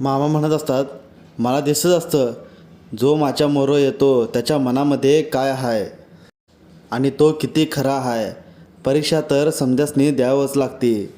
मामा म्हणत असतात मला दिसत असतं जो माझ्या मोरो येतो त्याच्या मनामध्ये काय आहे आणि तो किती खरा आहे परीक्षा तर समजासनी द्यावंच लागते.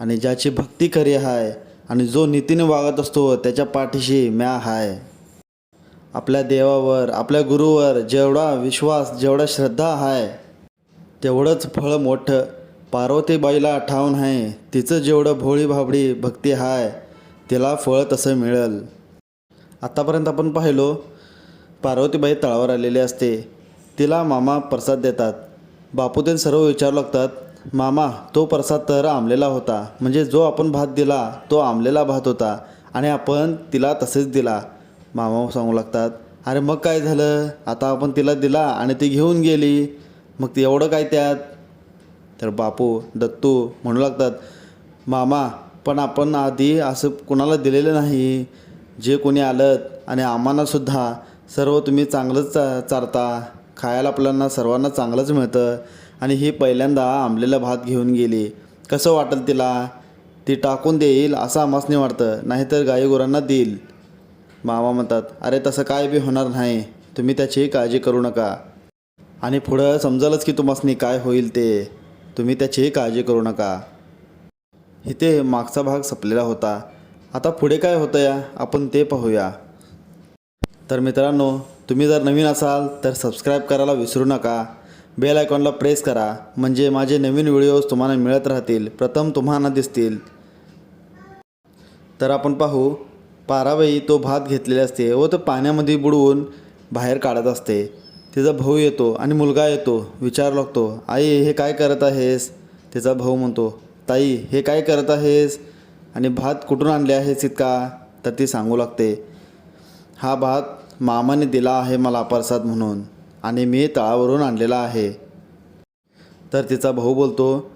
आणि ज्याची भक्ती खरी आहे आणि जो नीतीने वागत असतो त्याच्या पाठीशी म्या आहे आपल्या देवावर आपल्या गुरुवर जेवढा विश्वास जेवढा श्रद्धा आहे तेवढंच फळ मोठं पार्वतीबाईला ठाऊन आहे तिचं जेवढं भोळी भाबडी भक्ती आहे तिला फळ तसं मिळेल. आत्तापर्यंत आपण पाहिलो पार्वतीबाई तळावर आलेली असते. तिला मामा प्रसाद देतात. बापू ते सर्व विचारू लागतात मामा तो प्रसाद तर आंबलेला होता. म्हणजे जो आपण भात दिला तो आंबलेला भात होता आणि आपण तिला तसेच दिला. मामा सांगू लागतात अरे मग काय झालं? आता आपण तिला दिला आणि ती घेऊन गेली. मग ते एवढं काय त्यात? तर बापू दत्तू म्हणू लागतात मामा पण आपण आधी असं कुणाला दिलेलं नाही. जे कोणी आलं आणि आम्हालासुद्धा सर्व तुम्ही चांगलंच चा चारता. खायला आपल्याला सर्वांना चांगलंच मिळतं. आणि ही पहिल्यांदा आंबलेला भात घेऊन गेली. कसं वाटेल तिला? ती टाकून देईल असं आम्हासनी वाटतं. नाहीतर गाईगुरांना देईल. मामा म्हणतात अरे तसं काय बी होणार नाही. तुम्ही त्याची काळजी करू नका. आणि पुढं समजलंच की तुम्हासनी काय होईल ते. तुम्ही त्याची काळजी करू नका. इथे मागचा भाग संपलेला होता. आता पुढे काय होतं या आपण ते पाहूया. तर मित्रांनो तुम्ही जर नवीन असाल तर सबस्क्राईब करायला विसरू नका. बेल आयकॉनला प्रेस करा. म्हणजे माझे नवीन व्हिडिओज तुम्हाला मिळत राहतील. प्रथम तुम्हाला दिसतील. तर आपण पाहू. पाराबाई तो भात घेतलेले असते व तो पाण्यामध्ये बुडवून बाहेर काढत असते. तिचा भाऊ येतो आणि मुलगा येतो. विचार लागतो आई हे काय करत आहेस? तिचा भाऊ म्हणतो ताई हे काय करत आहेस? आणि भात कुठून आणले आहेस इतका? तर ती सांगू लागते. हा भात मामाने दिला आहे मला प्रसाद म्हणून आणि मी तळावरून आणलेला आहे. तर तिचा भाऊ बोलतो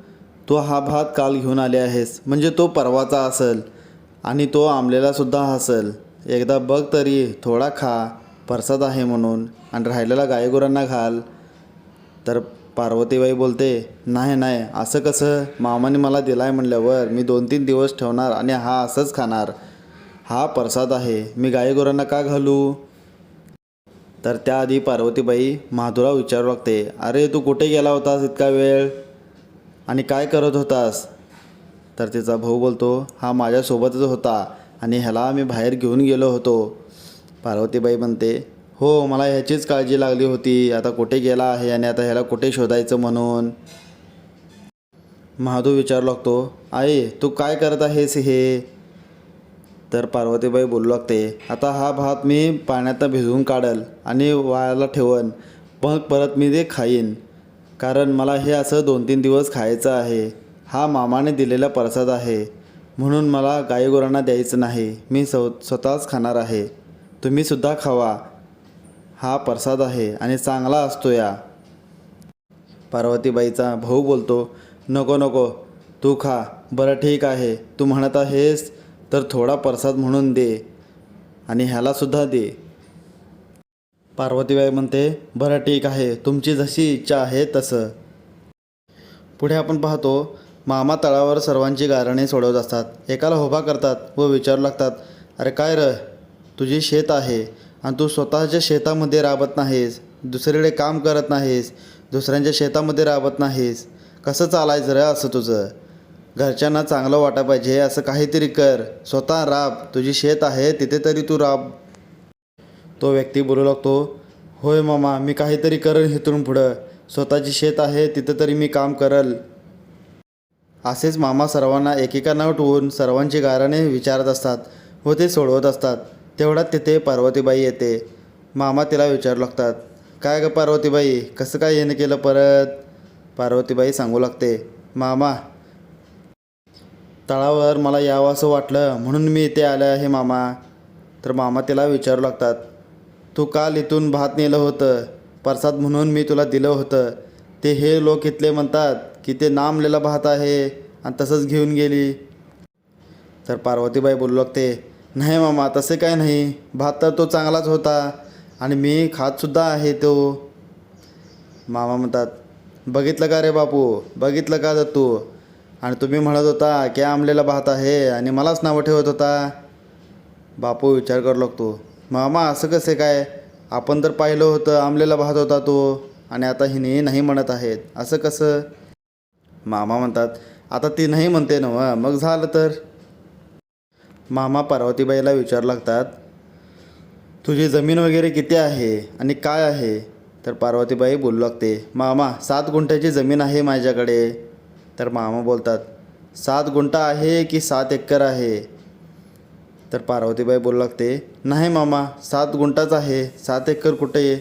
तू हा भात काल घेऊन आले आहेस. म्हणजे तो परवाचा असेल आणि तो आंबलेलासुद्धा असेल. एकदा बघ तरी थोडा खा. प्रसाद आहे म्हणून आणि राहिलेला गायगुरांना घाल. तर पार्वतीबाई बोलते नाही नाही असं कसं? मामाने मला दिला आहे म्हणल्यावर मी दोन तीन दिवस ठेवणार आणि हा असंच खाणार. हा प्रसाद आहे. मी गायगुरांना का घालू? तर त्याआधी पार्वतीबाई माधुरा विचारू लागते अरे तू कुठे गेला होतास इतका वेळ? आणि काय करत होतास? तर तिचा भाऊ बोलतो हा माझ्यासोबतच होता आणि ह्याला मी बाहेर घेऊन गेलो होतो. पार्वतीबाई म्हणते हो मला ह्याचीच काळजी लागली होती. आता कुठे गेला आहे आणि आता ह्याला कुठे शोधायचं म्हणून? महादू विचारू लागतो आई तू काय करत आहेस हे? तर पार्वतीबाई बोलू लागते आता हा भात मी पाण्यात भिजवून काढल आणि वाळायला ठेवन. मग परत मी ते खाईन. कारण मला हे असं दोन तीन दिवस खायचं आहे. हा मामाने दिलेला प्रसाद आहे. म्हणून मला गाईगुरांना द्यायचं नाही. मी स्व स्वतःच खाणार आहे. तुम्हीसुद्धा खावा. हा प्रसाद आहे आणि चांगला असतो या. पार्वतीबाईचा भाऊ बोलतो नको नको तू खा. बरं ठीक आहे. तू म्हणत आहेस तर थोडा प्रसाद म्हणून दे आणि ह्यालासुद्धा दे. पार्वतीबाई म्हणते बरं ठीक आहे. तुमची जशी इच्छा आहे तसं. पुढे आपण पाहतो मामा तळावर सर्वांची गारणे सोडवत असतात. एकाला उभा करतात व विचारू लागतात अरे काय र? तुझी शेत आहे. आणि तू स्वतःच्या शेतामध्ये राबत नाहीस दुसरीकडे काम करत नाहीस दुसऱ्यांच्या शेतामध्ये राबत नाहीस. कसं चालायचं रे असं तुझं? घरच्यांना चांगलं वाटा पाहिजे असं काहीतरी कर. स्वतः राब तुझी शेत आहे तिथे तरी तू राब. तो व्यक्ती बोलू लागतो होय मामा मी काहीतरी करेन इथून पुढं. स्वतःची शेत आहे तिथं तरी मी काम करल. असेच मामा सर्वांना एकेका न होऊन सर्वांची गाराने विचारत असतात व ते सोडवत असतात. तेवढ्यात तिथे पार्वतीबाई येते. मामा तिला विचारू लागतात काय ग पार्वतीबाई कसं काय येणं केलं परत? पार्वतीबाई सांगू लागते मामा तळावर मला यावं असं वाटलं म्हणून मी इथे आलं आहे मामा. तर मामा तिला विचारू लागतात तू काल इथून भात नेलं होतं प्रसाद म्हणून मी तुला दिलं होतं. ते हे लोक इथले म्हणतात की ते नामलेला भात आहे आणि तसंच घेऊन गेली. तर पार्वतीबाई बोलू लागते नाही मामा तसे काय नाही. भात तर तो चांगलाच होता आणि मी खातसुद्धा आहे तो. मामा म्हणतात बघितलं का रे बापू? बघितलं का तू? आणि तुम्ही म्हणत होता की आंबलेला भात आहे आणि मलाच नावं ठेवत होता. बापू विचार करू लागतो मामा असं कसं काय? आपण तर पाहिलं होतं आमलेला भात होता तो आणि आता हिने नाही म्हणत आहेत. असं कसं? मामा म्हणतात आता ती नाही म्हणते ना मग झालं तर? मामा पार्वतीबाईला विचारू लागतात तुझी जमीन वगैरे किती आहे आणि काय आहे? तर पार्वतीबाई बोलू लागते मामा सात गुंठ्याची जमीन आहे माझ्याकडे. तर मामा बोलतात सात गुंठा आहे की सात एकर आहे? तर पार्वतीबाई बोलू लागते नाही मामा सात गुंठाच आहे सात एकर कुठे? आहे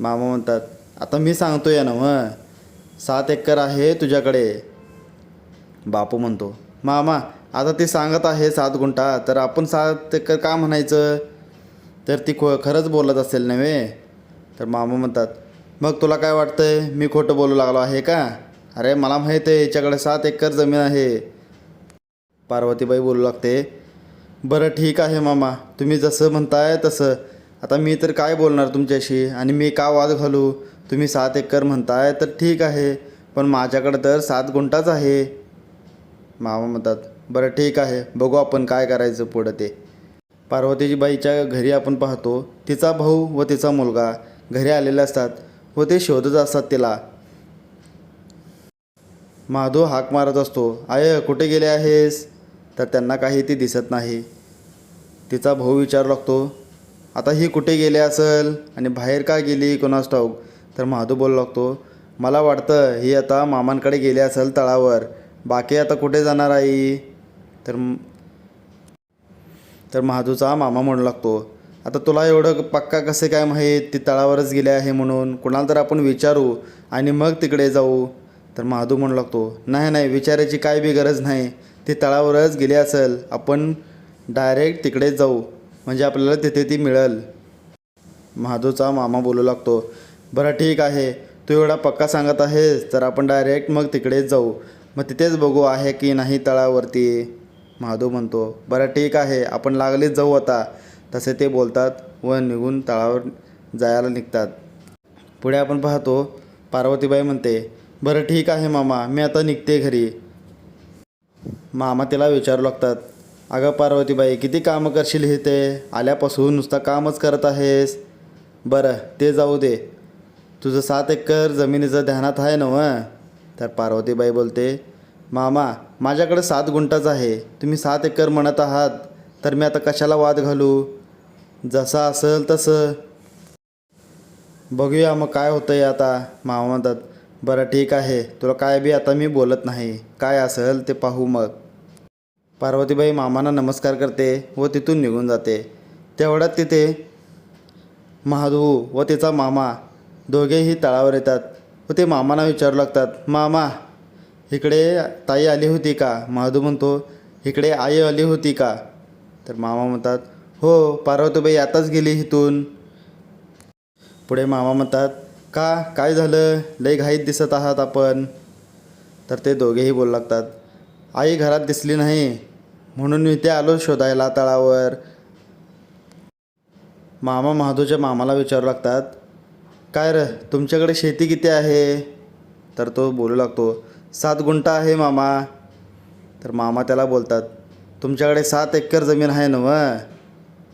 मामा म्हणतात आता मी सांगतो या ना मग सात एकर आहे तुझ्याकडे. बापू म्हणतो मामा आता ती सांगत आहे सात गुंठा तर आपण सात एकर का म्हणायचं? तर ती खो खरंच बोलत असेल नव्हे? तर मामा म्हणतात मग तुला काय वाटतंय? मी खोटं बोलू लागलो आहे का? अरे मला माहीत आहे याच्याकडे सात एकर जमीन आहे. पार्वतीबाई बोलू लागते बरं ठीक आहे मामा. तुम्ही जसं म्हणताय तसं. आता मी तर काय बोलणार तुमच्याशी? आणि मी का वाद घालू? तुम्ही सात एकर म्हणताय तर ठीक आहे पण माझ्याकडं तर सात गुंठाच आहे. मामा म्हणतात बरं ठीक आहे. बघू आपण काय करायचं पुढं ते. पार्वतीजी बाईच्या घरी आपण पाहतो तिचा भाऊ व तिचा मुलगा घरी आलेले असतात व ते शोधत असतात तिला. माधव हाक मारत असतो आय कुठे गेले आहेस? तर त्यांना काही ती दिसत नाही. तिचा भाऊ विचारू लागतो आता ही कुठे गेली असेल आणि बाहेर का गेली कोणास ठाऊक? तर महादू बोलू लागतो मला वाटतं ही आता मामांकडे गेली असेल तळावर. बाकी आता कुठे जाणार आई? तर तर महादूचा मामा म्हणू लागतो. आता तुला एवढं पक्का कसे काय माहीत? ती तळावरच गेले आहे म्हणून. कुणाला तर आपण विचारू आणि मग तिकडे जाऊ. तर महादू म्हणू लागतो नाही नाही विचारायची काय बी गरज नाही. ती तळावरच गेली असेल. आपण डायरेक्ट तिकडेच जाऊ. म्हणजे आपल्याला तिथे ती मिळेल. महादूचा मामा बोलू लागतो बरं ठीक आहे. तू एवढा पक्का सांगत आहेस तर आपण डायरेक्ट मग तिकडेच जाऊ. मग तिथेच बघू आहे की नाही तळावरती. महादेव म्हणतो बरं ठीक आहे आपण लागलीच जाऊ आता. तसे ते बोलतात व निघून तळावर जायला निघतात. पुढे आपण पाहतो पार्वतीबाई म्हणते बरं ठीक आहे मामा मी आता निघते घरी. मामा तिला विचारू लागतात अगं पार्वतीबाई किती कामं करशील हे ते? आल्यापासून नुसतं कामच करत आहेस. बरं ते जाऊ दे. तुझं सात एकर जमिनीचं ध्यानात आहे ना तर पार्वतीबाई बोलते मामा माझ्याकडे सात गुंठाच आहे. तुम्ही सात एकर म्हणत आहात तर मी आता कशाला वाद घालू? जसं असेल तसं. बघूया मग काय होतं आहे आता. मामा म्हणतात बरं ठीक आहे तुला काय बी आता मी बोलत नाही. काय असेल ते पाहू मग. पार्वतीबाई मामांना नमस्कार करते व तिथून निघून जाते. तेवढ्यात तिथे महाधू व तिचा मामा दोघेही तळावर येतात व ते मामांना विचारू लागतात मामा इकडे ताई आली होती का? महादू म्हणतो इकडे आई आली होती का? तर मामा म्हणतात हो पार्वतीबाई आताच गेली इथून. पुढे मामा म्हणतात का? काय झालं? लई घाईत दिसत आहात आपण. तर ते दोघेही बोलू लागतात आई घरात दिसली नाही म्हणून मी ते आलो शोधायला तळावर. मामा महादूच्या मामाला विचारू लागतात काय र तुमच्याकडे शेती किती आहे? तर तो बोलू लागतो सात गुंठा आहे मामा. तर मामा त्याला बोलतात तुमच्याकडे सात एकर जमीन आहे ना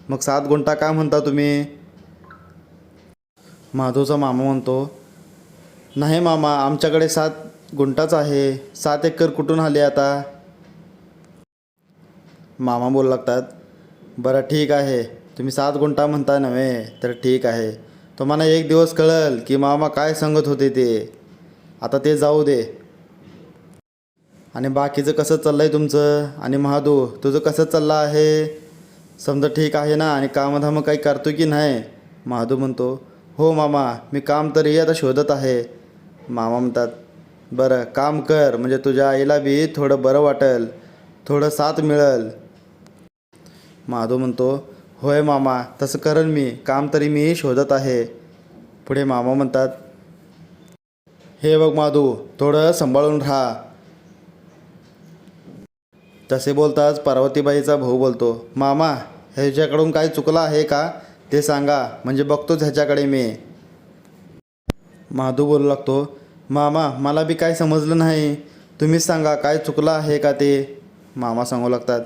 मग सात गुंठा का म्हणता तुम्ही? माधवचा मामा म्हणतो नाही मामा आमच्याकडे सात गुंठाच आहे. सात एकर कुठून आले आता? मामा बोलू लागतात बरं ठीक आहे. तुम्ही सात गुंठा म्हणता नव्हे तर ठीक आहे. तुम्हाला एक दिवस कळल की मामा काय सांगत होते ते. आता ते जाऊ दे. आणि बाकीचं कसं चाललं आहे तुमचं? आणि महादू तुझं कसं चाललं आहे? समजा ठीक आहे ना आणि कामधामं काही करतो की नाही? महादू म्हणतो हो मामा मी काम तरी आता शोधत आहे. मामा म्हणतात बरं काम कर म्हणजे तुझ्या आईला बी थोडं बरं वाटेल थोडं साथ मिळेल. महादू म्हणतो होय मामा तसं करेन मी काम तरी मी शोधत आहे. पुढे मामा म्हणतात हे बघ माधू थोडं सांभाळून राहा तसे बोलताच पार्वतीबाईचा भाऊ बोलतो मामा ह्याच्याकडून काय चुकलं आहे का? ते सांगा म्हणजे बघतोच ह्याच्याकडे मी. माधू बोलू लागतो मामा मला बी काय समजलं नाही. तुम्हीच सांगा काय चुकलं आहे का ते? मामा सांगू लागतात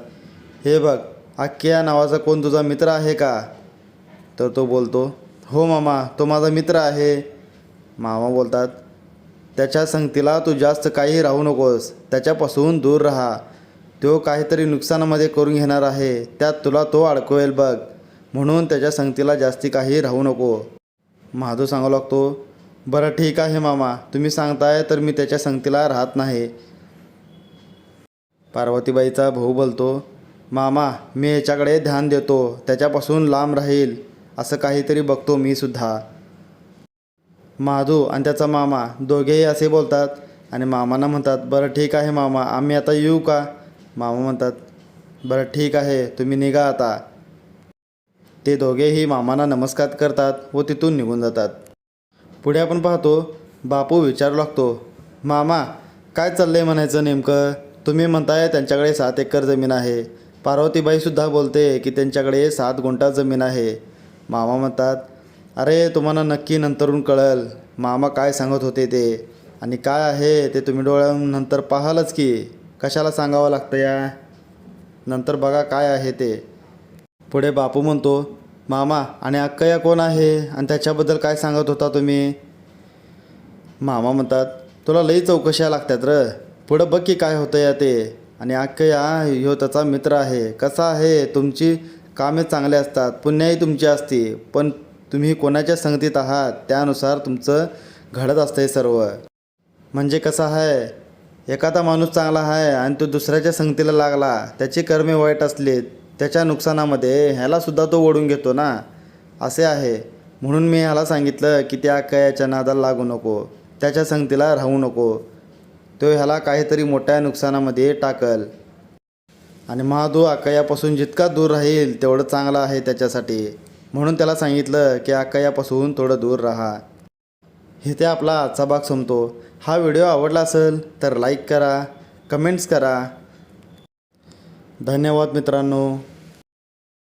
हे बघ आख्या नावाचा कोण तुझा मित्र आहे का? तर तो बोलतो हो मामा तो माझा मित्र आहे. मामा बोलतात त्याच्या संगतीला तू जास्त काही राहू नकोस त्याच्यापासून दूर राहा. तो काहीतरी नुकसानामध्ये करून घेणार आहे. त्यात तुला तो अडकवेल बघ. म्हणून त्याच्या संगतीला जास्ती काही राहू नको. महादू सांगू लागतो बरं ठीक आहे मामा. तुम्ही सांगताय तर मी त्याच्या संगतीला राहत नाही. पार्वतीबाईचा भाऊ बोलतो मामा मी याच्याकडे ध्यान देतो. त्याच्यापासून लांब राहील. असं काहीतरी बघतो मी सुद्धा. माधू आणि त्याचा मामा दोघेही असे बोलतात आणि मामांना म्हणतात बरं ठीक आहे मामा. आम्ही आता येऊ का? मामा म्हणतात बरं ठीक आहे तुम्ही निघा आता. ते दोघेही मामांना नमस्कार करतात व तिथून निघून जातात. पुढे आपण पाहतो बापू विचारू लागतो मामा काय चाललंय म्हणायचं नेमकं? तुम्ही म्हणताय त्यांच्याकडे सात एकर जमीन आहे. पार्वतीबाईसुद्धा बोलते की त्यांच्याकडे सात गुंठा जमीन आहे. मामा म्हणतात अरे तुम्हाला नक्की नंतरून कळल. मामा काय सांगत होते ते? आणि काय आहे ते तुम्ही डोळ्यानंतर पाहालच की. कशाला सांगावं लागतं या? नंतर बघा काय आहे ते. पुढे बापू म्हणतो मामा आणि अक्कया कोण आहे? आणि त्याच्याबद्दल काय सांगत होता तुम्ही? मामा म्हणतात तुला लई चौकशा लागतात र. पुढं बघ की काय होतं या ते. आणि अक्कया ह्यो त्याचा मित्र आहे. कसा आहे? तुमची कामे चांगले असतात पुण्याही तुमची असते. पण तुम्ही कोणाच्या संगतीत आहात? त्यानुसार तुमचं घडत असतंय सर्व. म्हणजे कसं आहे? एखादा माणूस चांगला आहे आणि तो दुसऱ्याच्या संगतीला लागला त्याची कर्मे वाईट असली त्याच्या नुकसानामध्ये ह्यालासुद्धा तो ओढून घेतो ना? असे आहे. म्हणून मी ह्याला सांगितलं की त्या अक्कयाच्या नादाला लागू नको त्याच्या संगतीला राहू नको. तो ह्याला काहीतरी मोठ्या नुकसानामध्ये टाकल. आणि महादू अक्कयापासून जितका दूर राहील तेवढं चांगलं आहे त्याच्यासाठी. म्हणून त्याला सांगितलं की अक्कयापासून थोडं दूर राहा. इथे आपला आजचा भाग संपतो. हा व्हिडिओ आवडला असेल तर लाईक करा कमेंट्स करा. धन्यवाद मित्रांनो.